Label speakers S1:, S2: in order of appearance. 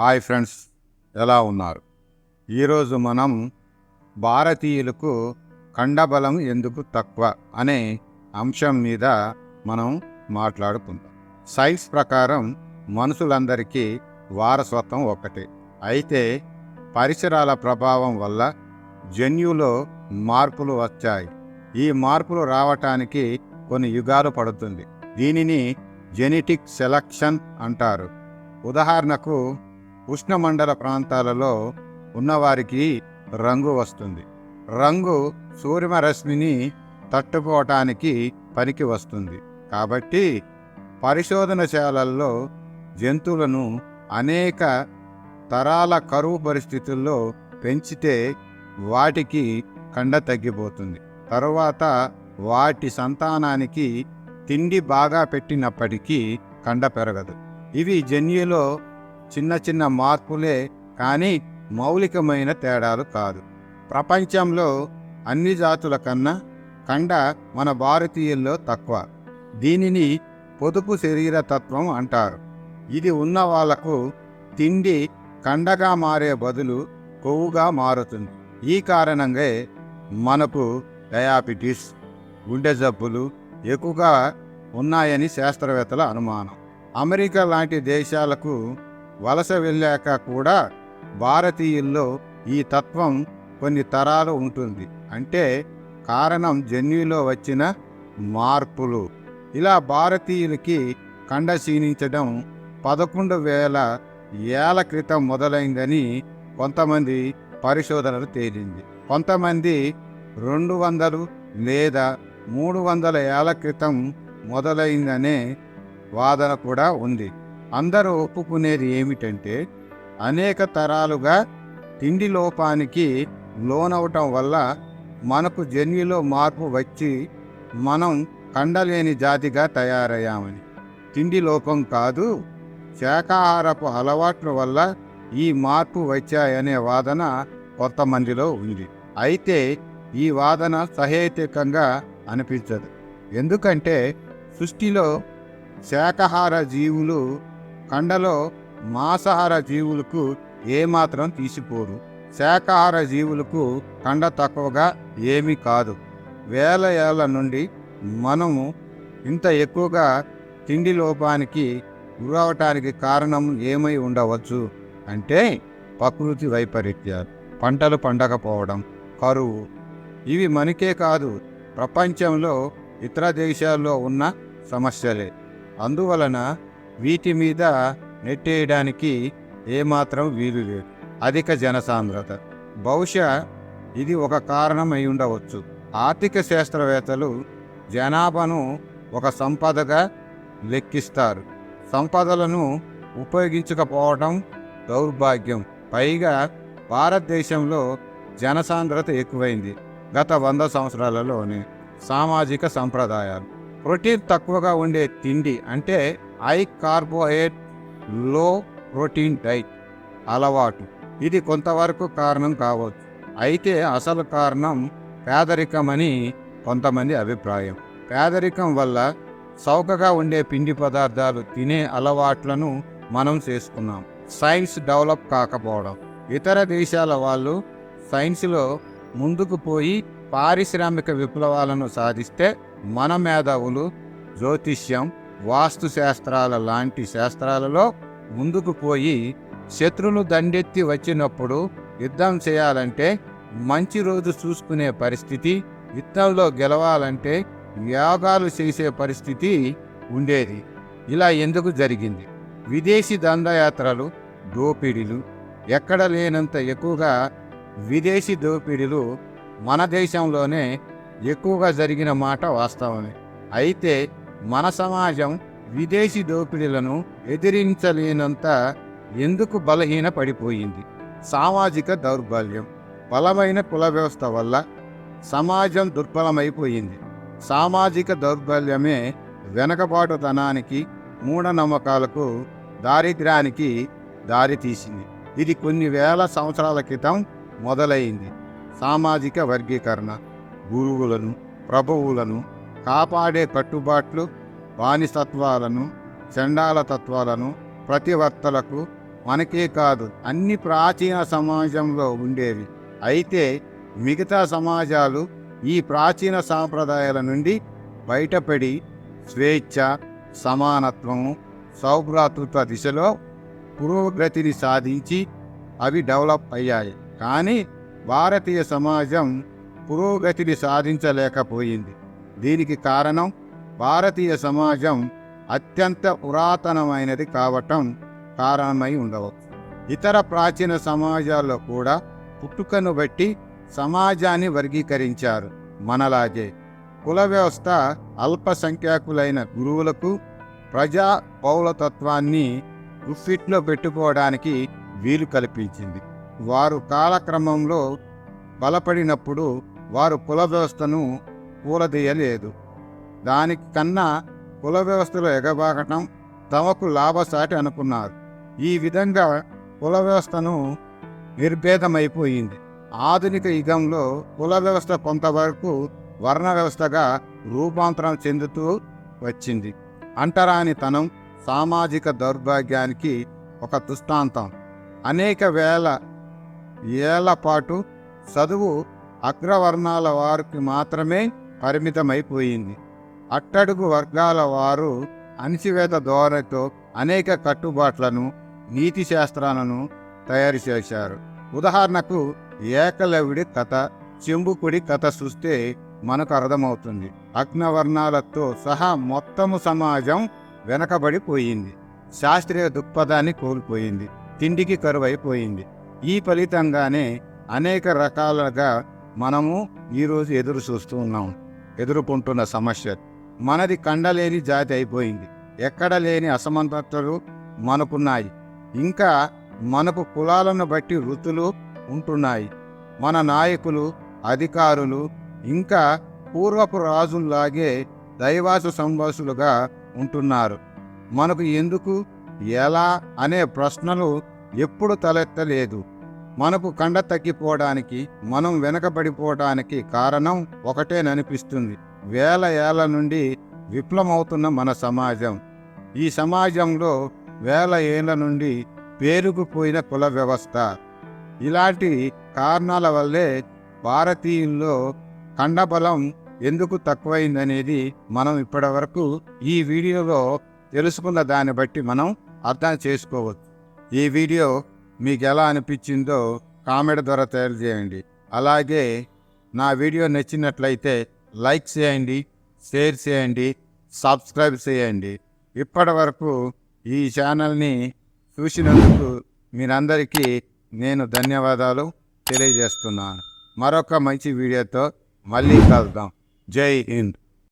S1: Hi friends ఎలా ఉన్నారు? ఈరోజు మనం భారతీయులకు కండబలం ఎందుకు తక్కువ అనే అంశం మీద మనం మాట్లాడుకుందాం. సైన్స్ ప్రకారం మనుషులందరికీ వారసత్వం ఒకటే. అయితే పరిసరాల ప్రభావం వల్ల జన్యులో మార్పులు వచ్చాయి. ఈ మార్పులు రావటానికి కొన్ని యుగాలు పడుతుంది. దీనిని జెనెటిక్ సెలక్షన్ అంటారు. ఉదాహరణకు ఉష్ణమండల ప్రాంతాలలో ఉన్నవారికి రంగు వస్తుంది. రంగు సూర్యరశ్మిని తట్టుకోవటానికి పనికి వస్తుంది. కాబట్టి పరిశోధనశాలల్లో జంతువులను అనేక తరాల కరువు పరిస్థితుల్లో పెంచితే వాటికి కండ తగ్గిపోతుంది. తరువాత వాటి సంతానానికి తిండి బాగా పెట్టినప్పటికీ కండ పెరగదు. ఇవి జన్యులో చిన్న చిన్న మార్పులే కానీ మౌలికమైన తేడాలు కాదు. ప్రపంచంలో అన్ని జాతుల కన్నా కండ మన భారతీయుల్లో తక్కువ. దీనిని పొదుపు శరీర తత్వం అంటారు. ఇది ఉన్న వాళ్ళకు తిండి కండగా మారే బదులు కొవ్వుగా మారుతుంది. ఈ కారణంగా మనకు డయాబెటీస్ గుండె జబ్బులు ఎక్కువగా ఉన్నాయని శాస్త్రవేత్తల అనుమానం. అమెరికా లాంటి దేశాలకు వలస వెళ్ళాక కూడా భారతీయుల్లో ఈ తత్వం కొన్ని తరాలు ఉంటుంది. అంటే కారణం జన్యులో వచ్చిన మార్పులు. ఇలా భారతీయులకి కండ క్షీణించడం పదకొండు వేల ఏళ్ళ క్రితం మొదలైందని కొంతమంది పరిశోధనలు తేలింది. కొంతమంది రెండు వందలు లేదా మూడు వందల ఏళ్ళ క్రితం మొదలైందనే వాదన కూడా ఉంది. అందరూ ఒప్పుకునేది ఏమిటంటే అనేక తరాలుగా తిండి లోపానికి లోనవటం వల్ల మనకు జన్యులో మార్పు వచ్చి మనం కండలేని జాతిగా తయారయ్యామని. తిండి లోపం కాదు శాకాహారపు అలవాట్ల వల్ల ఈ మార్పు వచ్చాయనే వాదన కొంతమందిలో ఉంది. అయితే ఈ వాదన సహేతుకంగా అనిపించదు. ఎందుకంటే సృష్టిలో శాకాహార జీవులు కండలో మాంసాహార జీవులకు ఏమాత్రం తీసిపోరు. శాకాహార జీవులకు కండ తక్కువగా ఏమీ కాదు. వేల ఏళ్ళ నుండి మనము ఇంత ఎక్కువగా తిండి లోపానికి గురవటానికి కారణం ఏమై ఉండవచ్చు అంటే ప్రకృతి వైపరీత్యాలు పంటలు పండకపోవడం కరువు. ఇవి మనకే కాదు ప్రపంచంలో ఇతర దేశాల్లో ఉన్న సమస్యలే. అందువలన వీటి మీద నెట్టేయడానికి ఏమాత్రం వీలు లేదు. అధిక జనసాంద్రత. బహుశా ఇది ఒక కారణం అయి ఉండవచ్చు. ఆర్థిక శాస్త్రవేత్తలు జనాభాను ఒక సంపదగా లెక్కిస్తారు. సంపదలను ఉపయోగించకపోవడం దౌర్భాగ్యం. పైగా భారతదేశంలో జనసాంద్రత ఎక్కువైంది గత వంద సంవత్సరాలలోనే. సామాజిక సంప్రదాయాలు. ప్రోటీన్ తక్కువగా ఉండే తిండి అంటే హై కార్బోహైడ్రేట్లో ప్రోటీన్ డైట్ అలవాటు. ఇది కొంతవరకు కారణం కావచ్చు. అయితే అసలు కారణం పేదరికమని కొంతమంది అభిప్రాయం. పేదరికం వల్ల చౌకగా ఉండే పిండి పదార్థాలు తినే అలవాట్లను మనం చేసుకున్నాం. సైన్స్ డెవలప్ కాకపోవడం. ఇతర దేశాల వాళ్ళు సైన్స్లో ముందుకు పోయి పారిశ్రామిక విప్లవాలను సాధిస్తే మన మేధావులు జ్యోతిష్యం వాస్తు శాస్త్రాల లాంటి శాస్త్రాలలో ముందుకు పోయి శత్రులు దండెత్తి వచ్చినప్పుడు యుద్ధం చేయాలంటే మంచి రోజు చూసుకునే పరిస్థితి యుద్ధంలో గెలవాలంటే యాగాలు చేసే పరిస్థితి ఉండేది. ఇలా ఎందుకు జరిగింది? విదేశీ దండయాత్రలు దోపిడీలు ఎక్కడ లేనంత ఎక్కువగా విదేశీ దోపిడీలు మన దేశంలోనే ఎక్కువగా జరిగిన మాట వాస్తవమే. అయితే మన సమాజం విదేశీ దోపిడీలను ఎదిరించలేనంత ఎందుకు బలహీన పడిపోయింది సామాజిక దౌర్బల్యం బలమైన కుల వ్యవస్థ వల్ల సమాజం దుర్బలమైపోయింది. సామాజిక దౌర్బల్యమే వెనకబాటుతనానికి మూఢనమ్మకాలకు దారిద్ర్యానికి దారితీసింది. ఇది కొన్ని వేల సంవత్సరాల క్రితం మొదలైంది. సామాజిక వర్గీకరణ గురువులను ప్రభువులను కాపాడే కట్టుబాట్లు బానిసత్వాలను చండాల తత్వాలను ప్రతివర్తలకు మనకే కాదు అన్ని ప్రాచీన సమాజంలో ఉండేవి. అయితే మిగతా సమాజాలు ఈ ప్రాచీన సాంప్రదాయాల నుండి బయటపడి స్వేచ్ఛ సమానత్వము సౌభ్రాతృత్వ దిశలో పురోగతిని సాధించి అవి డెవలప్ అయ్యాయి. కానీ భారతీయ సమాజం పురోగతిని సాధించలేకపోయింది. దీనికి కారణం భారతీయ సమాజం అత్యంత పురాతనమైనది కావటం కారణమై ఉండవచ్చు ఇతర ప్రాచీన సమాజాల్లో కూడా పుట్టుకను బట్టి సమాజాన్ని వర్గీకరించారు మనలాగే. కుల వ్యవస్థ అల్పసంఖ్యాకులైన గురువులకు ప్రజా పౌలతత్వాన్ని గుఫిట్లో పెట్టుకోవడానికి వీలు కల్పించింది. వారు కాలక్రమంలో బలపడినప్పుడు వారు కుల వ్యవస్థను కూలదీయలేదు దానికి కన్నా కుల వ్యవస్థలో ఎగబాగటం తమకు లాభసాటి అనుకున్నారు. ఈ విధంగా కుల వ్యవస్థను నిర్భేదమైపోయింది. ఆధునిక యుగంలో కుల వ్యవస్థ కొంతవరకు వర్ణ వ్యవస్థగా రూపాంతరం చెందుతూ వచ్చింది. అంటరానితనం సామాజిక దౌర్భాగ్యానికి ఒక దృష్టాంతం. అనేక వేల ఏళ్ళ పాటు చదువు అగ్రవర్ణాల వారికి మాత్రమే పరిమితమైపోయింది. అట్టడుగు వర్గాల వారు అణిచివేత ధోరణితో అనేక కట్టుబాట్లను నీతి శాస్త్రాలను తయారు చేశారు. ఉదాహరణకు ఏకలవిడి కథ చెంబుకుడి కథ చూస్తే మనకు అర్థమవుతుంది. అగ్నవర్ణాలతో సహా మొత్తము సమాజం వెనకబడిపోయింది. శాస్త్రీయ దృక్పథాన్ని కోల్పోయింది. తిండికి కరువైపోయింది. ఈ ఫలితంగానే అనేక రకాలుగా మనము ఈరోజు ఎదురు చూస్తూ ఉన్నాం. ఎదుర్కొంటున్న సమస్య. మనది కండలేని జాతి అయిపోయింది. ఎక్కడ లేని అసమానతలు మనకున్నాయి. ఇంకా మనకు కులాలను బట్టి వృత్తులు ఉంటున్నాయి. మన నాయకులు అధికారులు ఇంకా పూర్వపు రాజుల్లాగే దైవాసు సంభాసులుగా ఉంటున్నారు. మనకు ఎందుకు ఎలా అనే ప్రశ్నలు ఎప్పుడు తలెత్తలేదు. మనకు కండ తగ్గిపోవడానికి మనం వెనకబడిపోవడానికి కారణం ఒకటేననిపిస్తుంది. వేల ఏళ్ళ నుండి విప్లమవుతున్న మన సమాజం. ఈ సమాజంలో వేల ఏళ్ళ నుండి పేరుకుపోయిన కుల వ్యవస్థ. ఇలాంటి కారణాల వల్లే భారతీయుల్లో కండబలం ఎందుకు తక్కువైందనేది మనం ఇప్పటివరకు ఈ వీడియోలో తెలుసుకున్న దాన్ని బట్టి మనం అర్థం చేసుకోవచ్చు. ఈ వీడియో మీకు ఎలా అనిపించిందో కామెంట్ ద్వారా తెలియజేయండి. అలాగే నా వీడియో నచ్చినట్లయితే లైక్ చేయండి షేర్ చేయండి సబ్స్క్రైబ్ చేయండి. ఇప్పటి వరకు ఈ ఛానల్ని చూసినందుకు మీరందరికీ నేను ధన్యవాదాలు తెలియజేస్తున్నాను. మరొక మంచి వీడియోతో మళ్ళీ కలుద్దాం. జై హింద్.